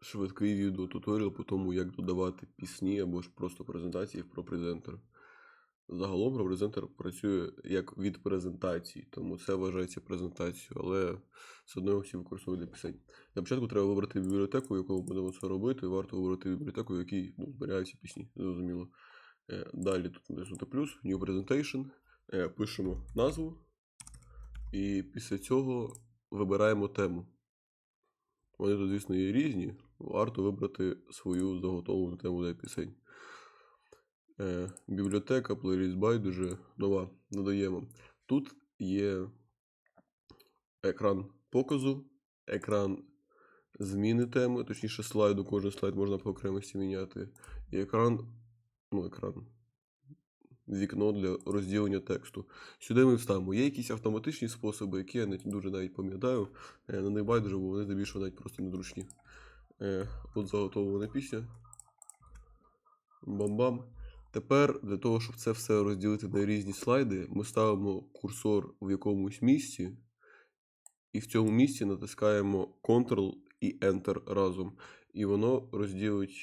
швидкий відеотуторіал по тому, як додавати пісні або ж просто презентації в ProPresenter. Загалом ProPresenter працює як від презентації, тому це вважається презентацією, але все одно всі використовують для пісень. Для початку треба вибрати бібліотеку, в якому будемо це робити. Варто вибрати бібліотеку, в якій ну, зберігаються пісні, зрозуміло. Е, Далі тут натиснути плюс, New Presentation, Е, пишемо назву, і після цього вибираємо тему. Вони тут, звісно, є різні. Варто вибрати свою заготовлену тему для пісень. Е, бібліотека, плейліст байдуже, нова. Додаємо. Тут є екран показу, екран зміни теми, точніше слайду, кожен слайд можна по окремості міняти. І екран, ну, екран. Вікно для розділення тексту. Сюди ми вставимо. Є якісь автоматичні способи, які я не дуже навіть пам'ятаю. Е, На них байдуже, бо вони здебільшого навіть просто незручні. Е, От заготовлена пісня. Бам-бам. Тепер для того, щоб це все розділити на різні слайди, ми ставимо курсор в якомусь місці, і в цьому місці натискаємо Ctrl і Enter разом. І воно розділить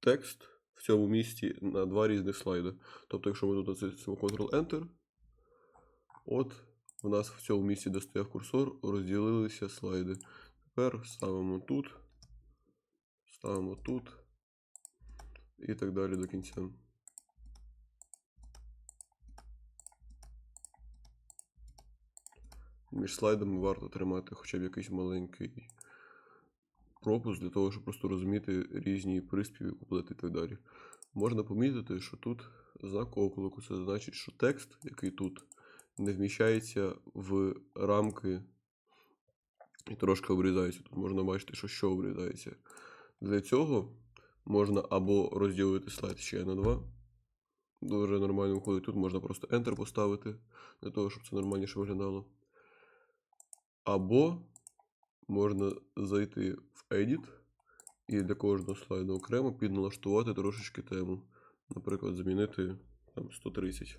текст в цьому місці на два різних слайди. Тобто, якщо ми тут натиснемо Ctrl-Enter, от у нас в цьому місці, де стояв курсор, розділилися слайди. Тепер ставимо тут, ставимо тут і так далі до кінця. Між слайдами варто тримати хоча б якийсь маленький пропуск для того, щоб просто розуміти різні приспіви, куплети і так далі. Можна помітити, що тут знак оклику. Це значить, що текст, який тут, не вміщається в рамки і трошки обрізається. Тут можна бачити, що що обрізається. Для цього можна або розділити слайд ще на два. Дуже нормально виходить. Тут можна просто Enter поставити, для того, щоб це нормальніше виглядало. Або можна зайти в Edit і для кожного слайду окремо підналаштувати трошечки тему. Наприклад, змінити там 130.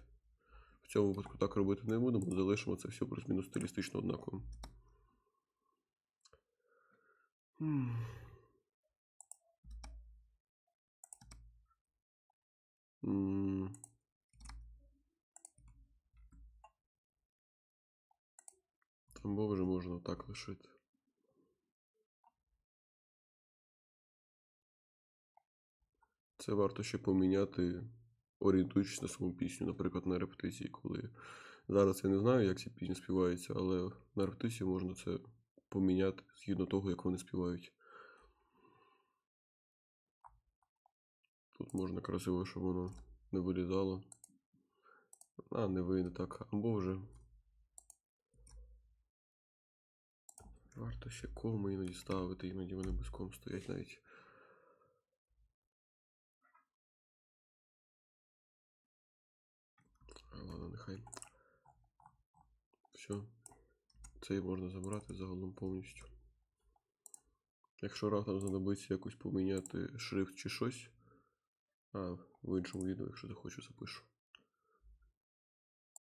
В цьому випадку так робити не будемо, залишимо це все плюс-мінус стилістично однаково. Або вже можна так лишити. Це варто ще поміняти, орієнтуючись на саму пісню, наприклад, на репетиції, коли. Зараз я не знаю, як ці пісні співаються, але на репетиції можна це поміняти згідно того, як вони співають. Тут можна красиво, щоб воно не вилізало. А, не вийде так. Або вже. Варто ще коми іноді ставити, іноді вони без ком стоять навіть. А, Ладно, нехай. Все. Це можна забрати загалом повністю. Якщо раптом знадобиться якось поміняти шрифт чи щось. А, в іншому відео, якщо захочу, запишу.